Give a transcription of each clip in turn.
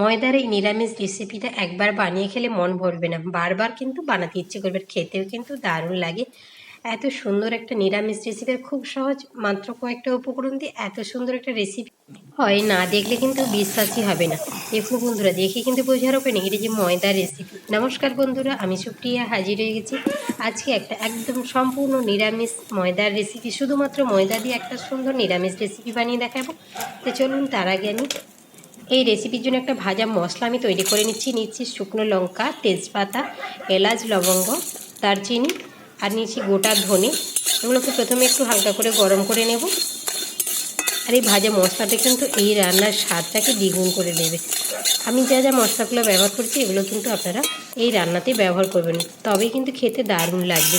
ময়দার এই নিরামিষ রেসিপিটা একবার বানিয়ে খেলে মন ভরবে না। বারবার কিন্তু বানাতে ইচ্ছে করবে, খেতেও কিন্তু দারুণ লাগে। এত সুন্দর একটা নিরামিষ রেসিপি খুব সহজ, মাত্র কয়েকটা উপকরণ দিয়ে এত সুন্দর একটা রেসিপি হয়, না দেখলে কিন্তু বিশ্বাসই হবে না। দেখুন বন্ধুরা, দেখে কিন্তু বোঝার ওপরে নেই, এটা যে ময়দার রেসিপি নমস্কার বন্ধুরা, আমি সুপ্রিয়া হাজির হয়ে গেছি। আজকে একটা একদম সম্পূর্ণ নিরামিষ ময়দার রেসিপি শুধুমাত্র ময়দা দিয়ে একটা সুন্দর নিরামিষ রেসিপি বানিয়ে দেখাবো। তো চলুন, তার আগে আমি এই রেসিপির জন্য একটা ভাজা মশলা আমি তৈরি করে নিচ্ছি। নিচ্ছি শুকনো লঙ্কা, তেজপাতা, এলাচ, লবঙ্গ, দারচিনি, আর নিচ্ছি গোটা ধনে। এগুলোকে প্রথমে একটু হালকা করে গরম করে নেব। আর এই ভাজা মশলাটা কিন্তু এই রান্নার স্বাদটাকে দ্বিগুণ করে দেবে। আমি যা যা মশলাগুলো ব্যবহার করছি, এগুলো কিন্তু আপনারা এই রান্নাতে ব্যবহার করবেন। তবেই কিন্তু খেতে দারুণ লাগবে।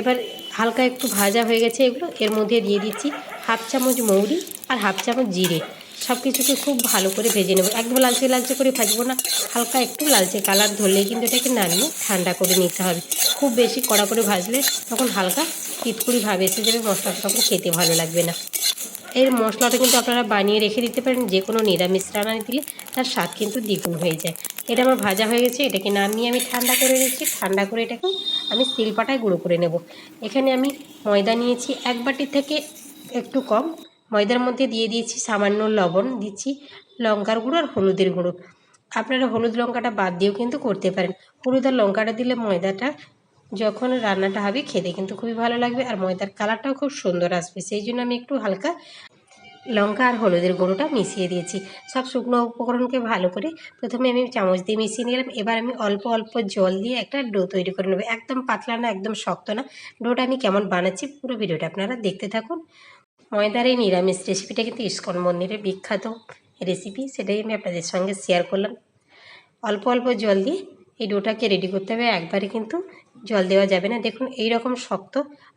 এবার হালকা একটু ভাজা হয়ে গেছে এগুলো। এর মধ্যে দিয়ে দিচ্ছি হাফ চামচ মৌরি আর হাফ চামচ জিরে। সব কিছুকে খুব ভালো করে ভেজে নেব। একদম লালচে লালচে করে ভাজবো না, হালকা একটু লালচে কালার ধরলেই কিন্তু এটাকে নামিয়ে ঠান্ডা করে নিতে হবে। খুব বেশি কড়া করে ভাজলে তখন হালকা পিটকুড়ি ভাব এসে যাবে, মশলাটা তখন খেতে ভালো লাগবে না। এর মশলাটা কিন্তু আপনারা বানিয়ে রেখে দিতে পারেন, যে কোনো নিরামিষ রান্না দিলে তার স্বাদ কিন্তু দ্বিগুণ হয়ে যায়। এটা আমার ভাজা হয়ে গেছে, এটাকে নামিয়ে আমি ঠান্ডা করে রেখেছি, ঠান্ডা করে এটাকে আমি শিলপাটায় গুঁড়ো করে নেব। এখানে আমি ময়দা নিয়েছি, এক বাটি থেকে একটু কম। ময়দার মধ্যে দিয়ে দিয়েছি সামান্য লবণ, দিচ্ছি লঙ্কার গুঁড়ো আর হলুদের গুঁড়ো। আপনারা হলুদ লঙ্কাটা বাদ দিয়েও কিন্তু করতে পারেন। হলুদ আর লঙ্কাটা দিলে ময়দাটা যখন রান্নাটা হবে খেতে কিন্তু খুবই ভালো লাগবে আর ময়দার কালারটাও খুব সুন্দর আসবে। সেই জন্য আমি একটু হালকা লঙ্কা আর হলুদের গুঁড়োটা মিশিয়ে দিয়েছি। সব শুকনো উপকরণকে ভালো করে প্রথমে আমি চামচ দিয়ে মিশিয়ে নিলাম। এবার আমি অল্প অল্প জল দিয়ে একটা ডো তৈরি করে নেব। একদম পাতলা না, একদম শক্ত না। ডোটা আমি কেমন বানাচ্ছি পুরো ভিডিওটা আপনারা দেখতে থাকুন। ময়দার এই নিরামিষ রেসিপিটা কিন্তু ইস্কন মন্দিরের বিখ্যাত রেসিপি সেটাই আমি আপনাদের সঙ্গে শেয়ার করলাম। অল্প অল্প জল দিয়ে এই ডোটাকে রেডি করতে হবে। একবারে কিন্তু জল দেওয়া যাবে না। দেখুন এই রকম শক্ত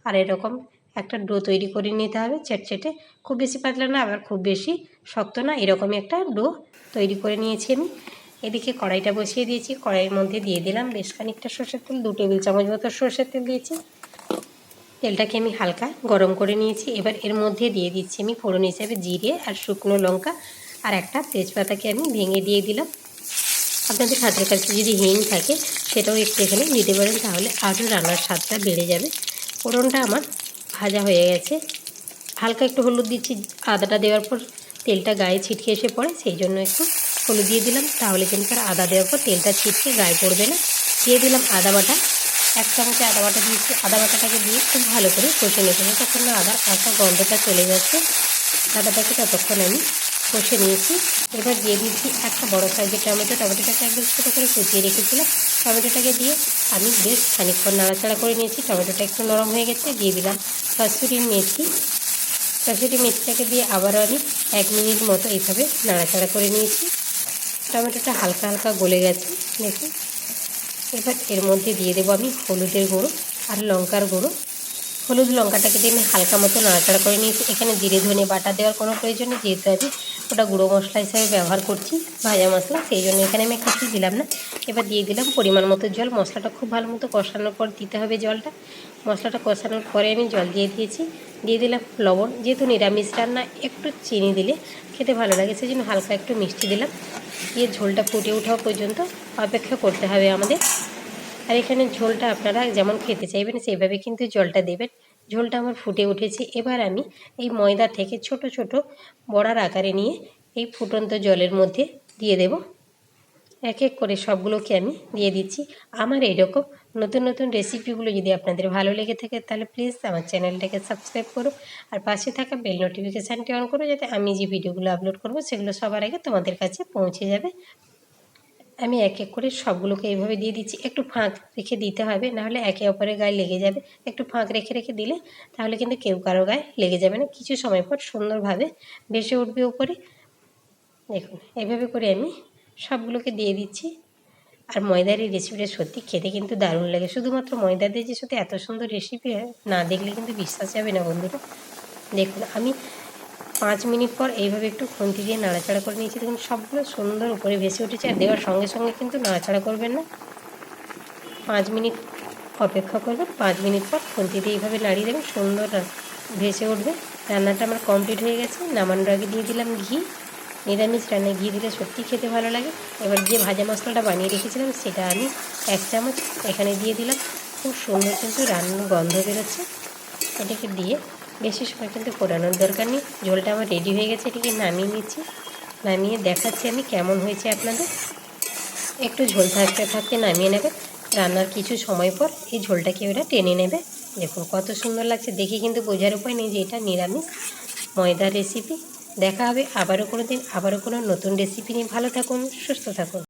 আর এরকম একটা ডো তৈরি করে নিতে হবে চেটচেটে খুব বেশি পাতলা না, আবার খুব বেশি শক্ত না, এরকমই একটা ডো তৈরি করে নিয়েছি আমি। এদিকে কড়াইটা বসিয়ে দিয়েছি। কড়াইয়ের মধ্যে দিয়ে দিলাম বেশ খানিকটা সর্ষের তেল, দু টেবিল চামচ মতো সর্ষের তেল দিয়েছি। তেলটাকে আমি হালকা গরম করে নিয়েছি। এবার এর মধ্যে দিয়ে দিচ্ছি আমি ফোড়ন হিসাবে জিরে আর শুকনো লঙ্কা আর একটা তেজপাতাকে আমি ভেঙে দিয়ে দিলাম। আপনাদের হাতের কাছে যদি হিং থাকে, সেটাও একটু এখানে দিতে পারেন, তাহলে আরও রান্নার স্বাদটা বেড়ে যাবে। ফোড়নটা আমার ভাজা হয়ে গেছে। হালকা একটু হলুদ দিচ্ছি, আদাটা দেওয়ার পর তেলটা গায়ে ছিটকে এসে পড়ে, সেই জন্য একটু হলুদ দিয়ে দিলাম। তাহলে কিন্তু আর আদা দেওয়ার পর তেলটা ছিটকে গায়ে পড়বে না। দিয়ে দিলাম আদা বাটা। এক চামচে আদা বাটা দিয়েছি। আদা বাটাটাকে দিয়ে খুব ভালো করে কষে নিতে হবে তখন না আদার কাঁচা গন্ধটা চলে যাচ্ছে। আদাটাকে ততক্ষণ আমি কষে নিয়েছি। এবার দিয়ে দিচ্ছি একটা বড় সাইজের টমেটো। টমেটোটাকে একদম ছোটো করে কুচিয়ে রেখেছিলাম। টমেটোটাকে দিয়ে আমি বেশ খানিকক্ষণ নাড়াচাড়া করে নিয়েছি। টমেটোটা একটু নরম হয়ে গেছে। দিয়ে দিলাম কসুরি মেথি। কসুরি মেথিটাকে দিয়ে আবারও আমি এক মিনিট মতো এইভাবে নাড়াচাড়া করে নিয়েছি। টমেটোটা হালকা হালকা গলে গেছে। দেখুন। এবার এর মধ্যে দিয়ে দেবো আমি হলুদের গুঁড়ো আর লঙ্কার গুঁড়ো। হলুদ লঙ্কাটাকে দিয়ে আমি হালকা মতো নাড়াচাড়া করে নিয়েছি। এখানে জিরে, ধনে বাটা দেওয়ার কোনো প্রয়োজন নেই, যেহেতু আমি ওটা গুঁড়ো মশলা হিসাবে ব্যবহার করছি, ভাজা মশলা, সেই জন্য এখানে আমি কিছুই দিলাম না। এবার দিয়ে দিলাম পরিমাণ মতো জল। মশলাটা খুব ভালো মতো কষানোর পর দিতে হবে জলটা। মশলাটা কষানোর পরে আমি জল দিয়ে দিয়েছি। দিয়ে দিলাম লবণ। যেহেতু নিরামিষ রান্না, একটু চিনি দিলে খেতে ভালো লাগে সেই জন্য হালকা একটু মিষ্টি দিলাম। দিয়ে ঝোলটা ফুটে ওঠা পর্যন্ত অপেক্ষা করতে হবে আমাদের। আর এখানে ঝোলটা আপনারা যেমন খেতে চাইবেন সেইভাবে কিন্তু জলটা দেবেন। ঝোলটা আমার ফুটে উঠেছে। এবার আমি এই ময়দা থেকে ছোট ছোট বড়ার আকারে নিয়ে এই ফুটন্ত জলের মধ্যে দিয়ে দেব। এক এক করে সবগুলোকে আমি দিয়ে দিচ্ছি। আমার এইরকম নতুন নতুন রেসিপিগুলো যদি আপনাদের ভালো লেগে থাকে, তাহলে প্লিজ আমার চ্যানেলটাকে সাবস্ক্রাইব করো। আর পাশে থাকা বেল নোটিফিকেশানটি অন করো, যাতে আমি যে ভিডিওগুলো আপলোড করব, সেগুলো সবার আগে তোমাদের কাছে পৌঁছে যাবে। আমি এক এক করে সবগুলোকে এইভাবে দিয়ে দিচ্ছি। একটু ফাঁক রেখে দিতে হবে নাহলে একে অপরের গায়ে লেগে যাবে। একটু ফাঁক রেখে রেখে দিলে তাহলে কিন্তু কেউ কারও গায়ে লেগে যাবে না। কিছু সময় পর সুন্দরভাবে ভেসে উঠবে উপরে। দেখুন, এইভাবে করে আমি সবগুলোকে দিয়ে দিচ্ছি। আর ময়দার এই রেসিপিটা সত্যি খেতে কিন্তু দারুণ লাগে। শুধুমাত্র ময়দা দিয়ে যে সত্যি এত সুন্দর রেসিপি না দেখলে কিন্তু বিশ্বাস যাবে না বন্ধুরা। দেখুন, আমি পাঁচ মিনিট পর এইভাবে একটু খুন্তি দিয়ে নাড়াচাড়া করে নিয়েছি। দেখুন, সবগুলো সুন্দর উপরে ভেসে উঠেছে আর দেওয়ার সঙ্গে সঙ্গে কিন্তু নাড়াচাড়া করবেন না। পাঁচ মিনিট অপেক্ষা করবেন, পাঁচ মিনিট পর খুন্তি দিয়ে এইভাবে নাড়িয়ে দেবেন, সুন্দর ভেসে উঠবে। রান্নাটা আমার কমপ্লিট হয়ে গেছে। নামানোর আগে দিয়ে দিলাম ঘি। নিরামিষ রান্নায় ঘি দিলে সত্যি খেতে ভালো লাগে। এবার যে ভাজা মশলাটা বানিয়ে রেখেছিলাম, সেটা আমি এক চামচ এখানে দিয়ে দিলাম। খুব সুন্দর কিন্তু রান্নার গন্ধ বেরোচ্ছে। এটাকে দিয়ে বেশি সময় কিন্তু ফোটানোর দরকার নেই। ঝোলটা আমার রেডি হয়ে গেছে, এটাকে নামিয়ে নিচ্ছি। নামিয়ে দেখাচ্ছি আমি কেমন হয়েছে আপনাদের। একটু ঝোল থাকতে থাকতে নামিয়ে নেবে। রান্নার কিছু সময় পর এই ঝোলটাকে ওরা টেনে নেবে। দেখুন কত সুন্দর লাগছে। দেখে কিন্তু বোঝার উপায় নেই যে এটা নিরামিষ ময়দার রেসিপি দেখা হবে আবারও কোনো দিন আবারও কোনো নতুন রেসিপি নিয়ে। ভালো থাকুন সুস্থ থাকুন।